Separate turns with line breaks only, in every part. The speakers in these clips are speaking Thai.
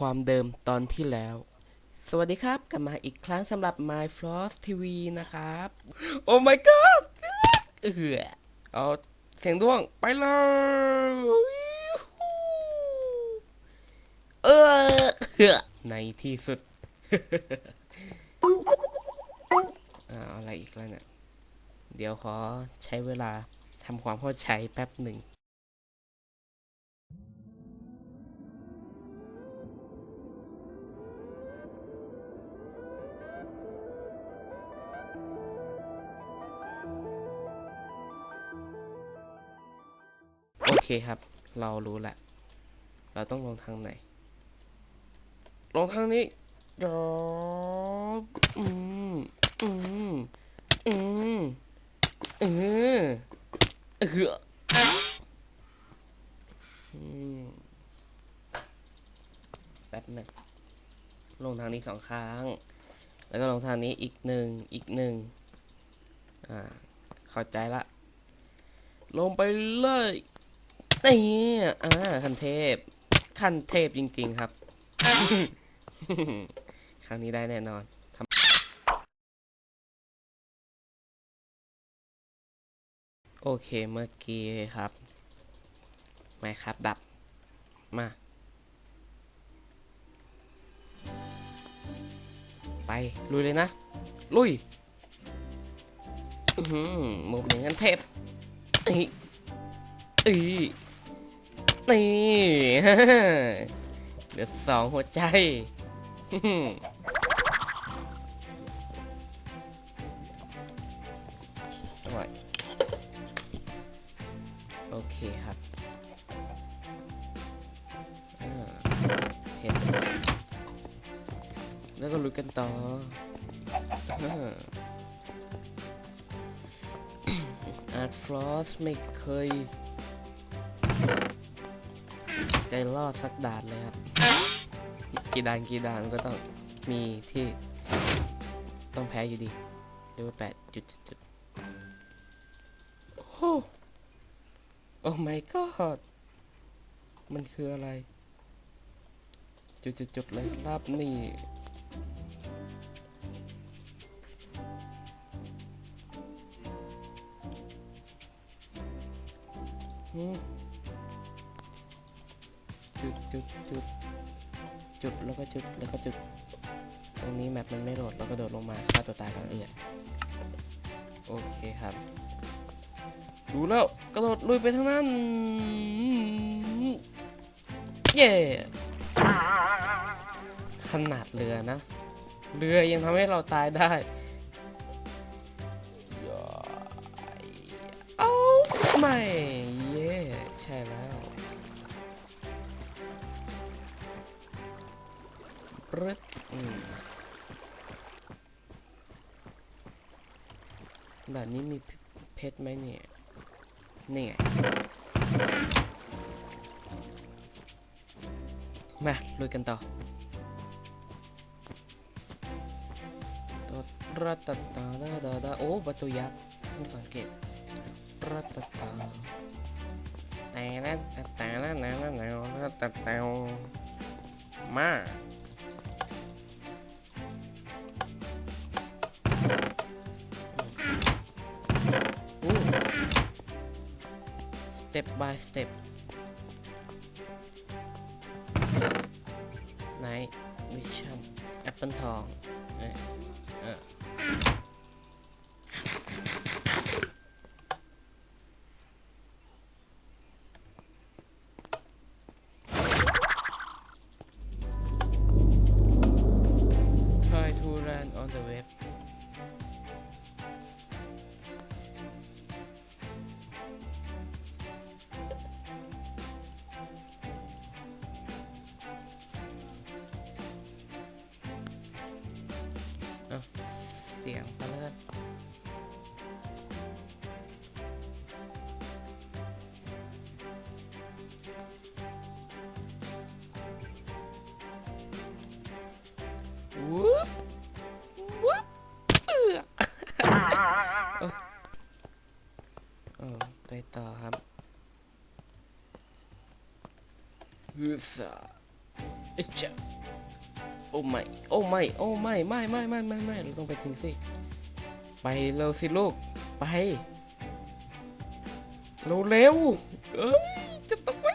ความเดิมตอนที่แล้ว สวัสดีครับ กลับมาอีกครั้งสำหรับ My Frost TV นะครับ โอ้ my god เออเอาเสียงด้วงไปเลยเออในที่สุดอาอะไรอีกแล้วเนี่ย เดี๋ยวขอใช้เวลาทำความเข้าใจแป๊บหนึ่ง คครับ เรารู้แหละ เราต้องลงทางไหน ลงทางนี้ยออืมอืมอืมเออเอออืมแป๊บหนึงลงทางนี้สองครั้ง แล้วก็ลงทางนี้อีกหนึ่งอีกหนึ่งอ่าเข้าใจละ ลงไปเลย นี่อ่าคันเทพ คันเทพจริง ๆ ครับ ครั้งนี้ได้แน่นอนโอเคเมื่อกี้ครับไม่ครับดับ มา ไป ลุยเลยนะ ลุยหือมุกหนึ่งกันเทพอีอี นี่เดือดสองหัวใจอร่อยโอเคครับเห็นแล้วก็ลุยกันต่ออาอาร์ตฟลอสไม่เคย ใจรอดสักด่านเลยครับ กี่ด่านกี่ด่านก็ต้องมีที่ต้องแพ้อยู่ดีเรียกว่าแปดจุดจุดจุดโอ้โอ้ my god มันคืออะไร จุดจุดจุดเลยครับนี่อืม จุดจุดจุดจุดแล้วก็จุดแล้วก็จุด ตรงนี้แมปมันไม่โหลดแล้วก็โดดลงมาฆ่าตัวตายกลางเอือดโอเคครับ ดูแล้วกระโดดลุยไปทางนั้น เย่ขนาดเรือนะ เรือยังทำให้เราตายได้ รึดด่านนี้มีเพชรไหมเนี่ย นี่ไง มาลุยกันต่อตัวรัตตตาดาดาดาโอ้ประตูยักษ์เพิ่สังเกตรัตตตาแต่ละแต่แต่ละแต่ละแต่ละแต่แต่มา ต็ป by สเต็ปไนท์วิชั่นแอปเปิลทองเอ้ยเออทายทูแรน on the web เอา สียงไปแล้วกันวุ๊บวุ๊บเออเอ้าเอไปต่อครับฮึสะอิจฉา โอ้ไม่โอ้ไม่โอ้ไม่ไม่ไม่ไม่ไม่ไม่เราต้องไปถึงสิไปเร็วสิลูกไปเร็วเร็วเอ้ยจะตกไป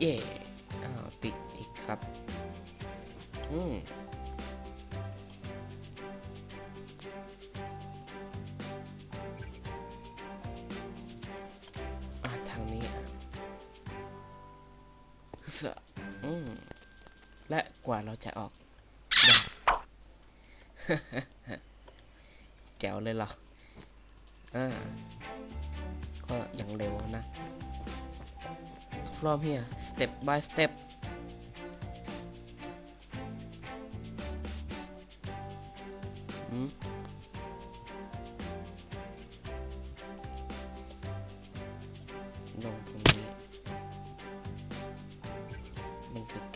เย่ และกว่าเราจะออกได้แจ๋วเลยเหรออ่าก็อย่างเร็วนะ from here step by step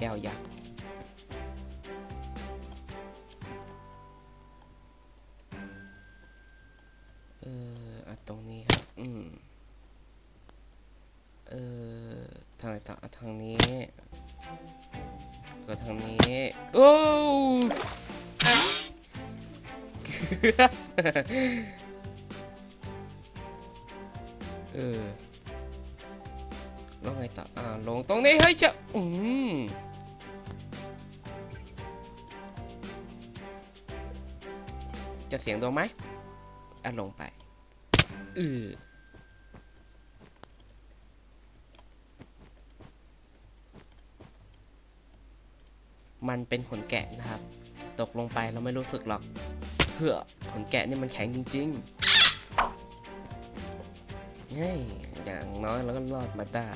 ก้วยักษ์เอออตรงนี้ครับ อืม เออทางไหนต่อทางนี้ ก็ทางนี้ โอ้เออแล้วไงต่ออ่าลงตรงนี้ให้ยจะอืม จะเสียงตัวไหมอะลงไปอือมันเป็นขนแกะนะครับ ตกลงไปเราไม่รู้สึกหรอกเพื่อขนแกะนี่มันแข็งจริงๆง่ายอย่างน้อยเราก็รอดมาได้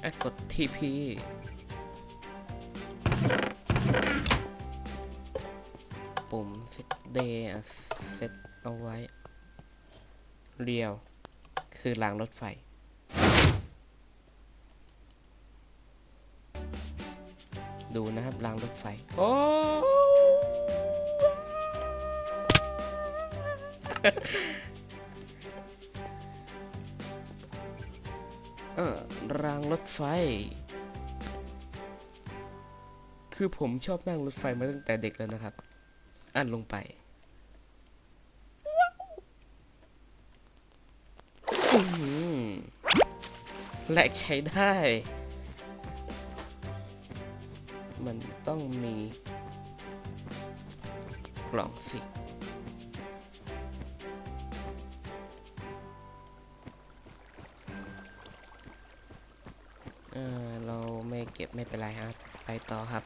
ไอ้กด TP ปุ่ม set day อะ set เอาไว้ เรียว คือรางรถไฟ ดูนะครับ รางรถไฟ โอ้เออรางรถไฟ คือผมชอบนั่งรถไฟมาตั้งแต่เด็กแล้วนะครับ อันลงไปแลกใช้ได้ มันต้องมีกล่องสิ เออเราไม่เก็บไม่เป็นไรครับ ไปต่อครับ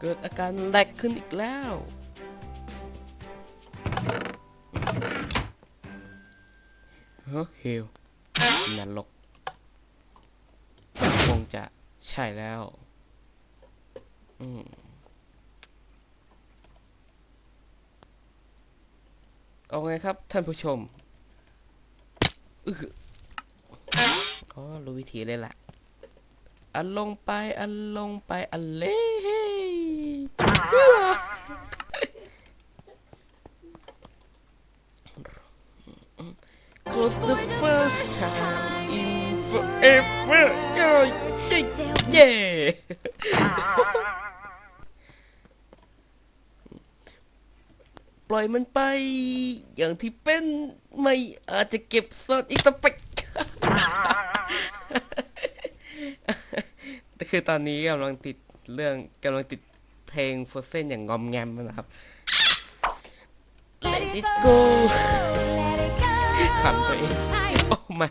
เกิดอาการแลกขึ้นอีกแล้ว เฮ้เฮลนรกคงจะใช่แล้ว อืมเอาไงครับ ท่านผู้ชมอืออ๋อรู้วิธีเลยล่ะ อันลงไป อันลงไป อันเล่ Close the first time in forever เย้ปล่อยมันไป อย่างที่เป็นไม่อาจจะเก็บซ่อนอีกต่อไปแต่คือตอนนี้กำลังติดเรื่องกำลังติดเพลง Frozen อย่างงอมแงมนะครับ Let it go ขำตัวเอง โอ้ไม่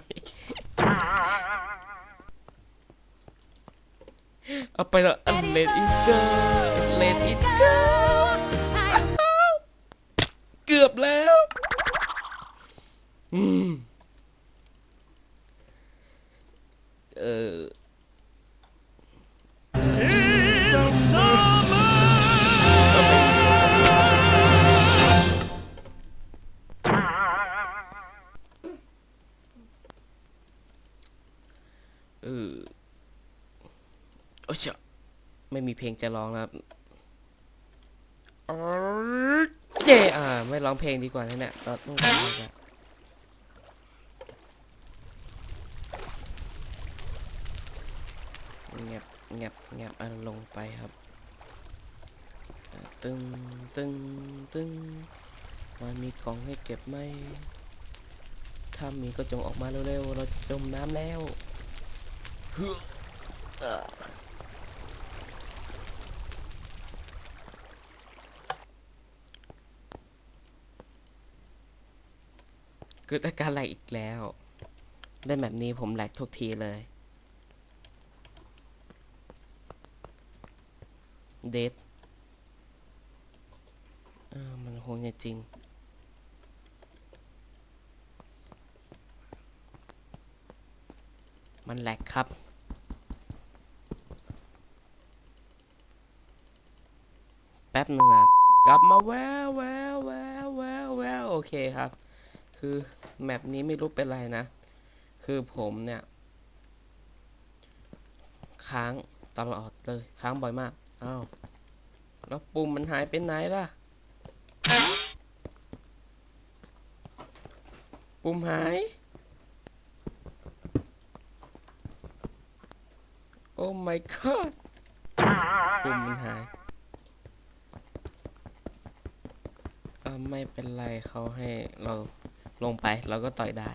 เอาไปแล้ว Let it go Let it go เกือบแล้วอืมเออเอ ลงจะร้องแล้วครับเย่อ่า ไม่ร้องเพลงดีกว่านะเนี่ยตอนต้องการมากอะเงียบเงียบเงียบอันลงไปครับอ่าตึงตึงตึงมันมีกล่องให้เก็บไหม ถ้ามีก็จงออกมาเร็วๆ เราจะจมน้ำแล้วเฮ้อ เกิดอาการแหลกอีกแล้วได้แบบนี้ผมแหลกทุกทีเลย เดทมันคงจะจริง มันแหลกครับแป๊บหนึ่งอะกลับมาแววแววแววแววแววโอเคครับ คือ แมปนี้ไม่รู้เป็นไรนะ คือผมเนี่ย ค้างตลอดเลย ค้างบ่อยมาก อ้าว แล้วปุ่มมันหายไปไหนล่ะ ปุ่มหาย โอ้ my god ปุ่มมันหายไม่เป็นไรเขาให้เรา ลงไปเราก็ต่อยได้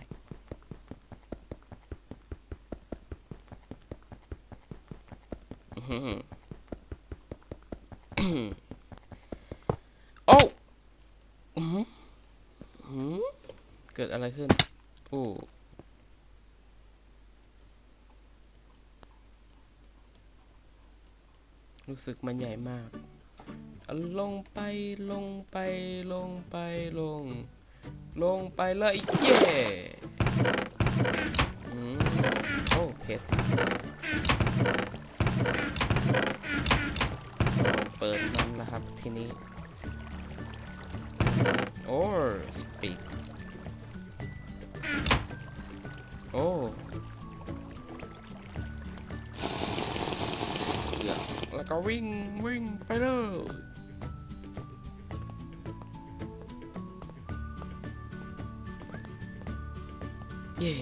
โอ้หืออื้อหือเกิดอะไรขึ้นโอ้รู้สึกมันใหญ่มาก ลงไปลงไปลงไปลง ลงไปเลยเย่อืมโอ้เผ็ดเปิดมันนะครับทีนี้ โอ้สปีกโอ้เลือแล้วก็วิ่งวิ่งไปเลย เย่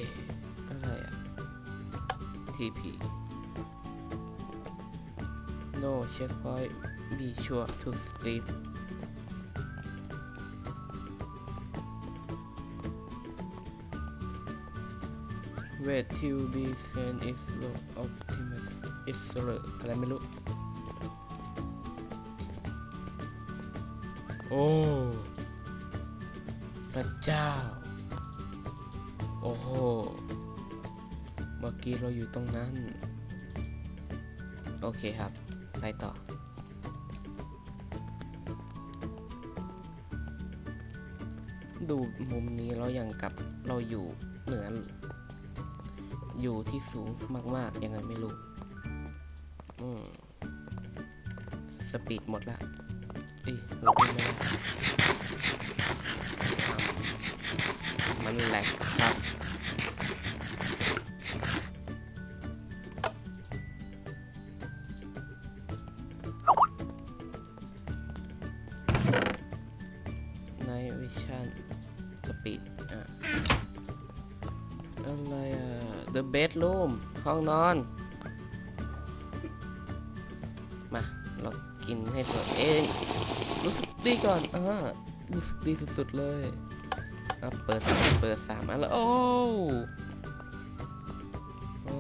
อะไรอะ TP No checkpoint be sure to sleep Wait till be sent is low optimus is slow อะไรไม่รู้ โอ้ พระเจ้า โอ้โห เมื่อกี้เราอยู่ตรงนั้น โอเคครับ ไปต่อ ดูมุมนี้เราอย่างกับเราอยู่เหนือ อยู่ที่สูงมากๆ ยังไงไม่รู้ อืม สปีดหมดละเอ้ยเราไม่ได้ว มันแหลกครับในวิชั่นสปีดอะอะไรอะ The bedroom ห้องนอน มา เรากินให้ตัวเอง รู้สึกดีก่อนอ่ารู้สึกดีสุดๆเลย อะเปิดเปิดสามอันแล้วโอ้โอ้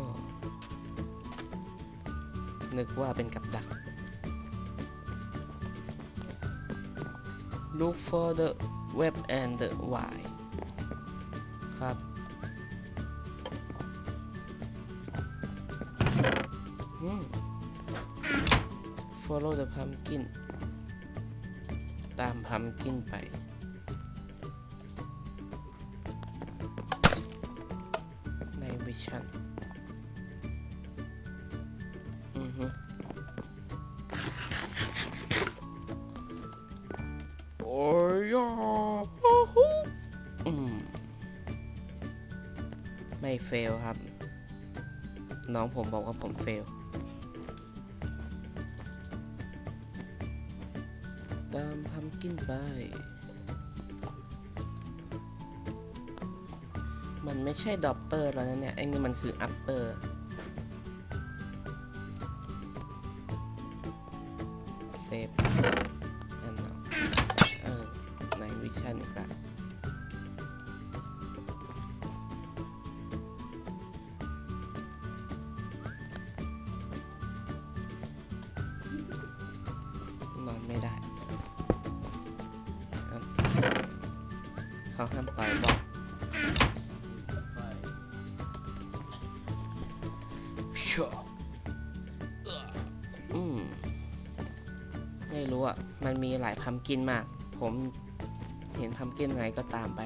นึกว่าเป็นกับดัก look for the web and the y ครับอืม follow the pumpkin ตามพัมกินไป มิชั่นอือฮึโอ้ยฮู้ฮู้ไม่เฟลครับ น้องผมบอกว่าผมเฟลตามพัมกินไป มันไม่ใช่ดอปเปอร์แล้วนะเนี่ย ไอ้นี่มันคืออัปเปอร์เซฟอันเนาะเออในวิชั่นอีกละนอนไม่ได้เขาห้ามต่อยบอก อืมไม่รู้อะ มันมีหลายพัมกินมาก ผมเห็นพัมกินไงก็ตามไป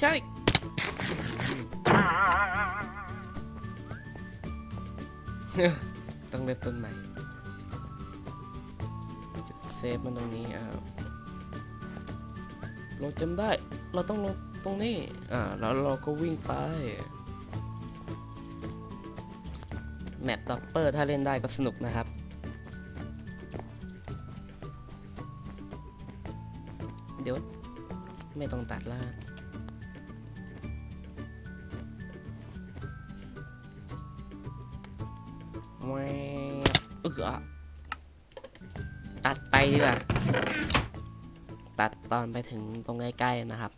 ใช่ต้องเริ่มต้นใหม่จะเซฟมันตรงนี้อ่าเราจำได้ เราต้องลงตรงนี้ อ่า แล้วเราก็วิ่งไป แมปด็อปเปอร์ถ้าเล่นได้ก็สนุกนะครับ เดี๋ยว ไม่ต้องตัดละแหว เอตัดไปดีกว่า ตัดตอนไปถึงตรงใกล้ๆนะครับ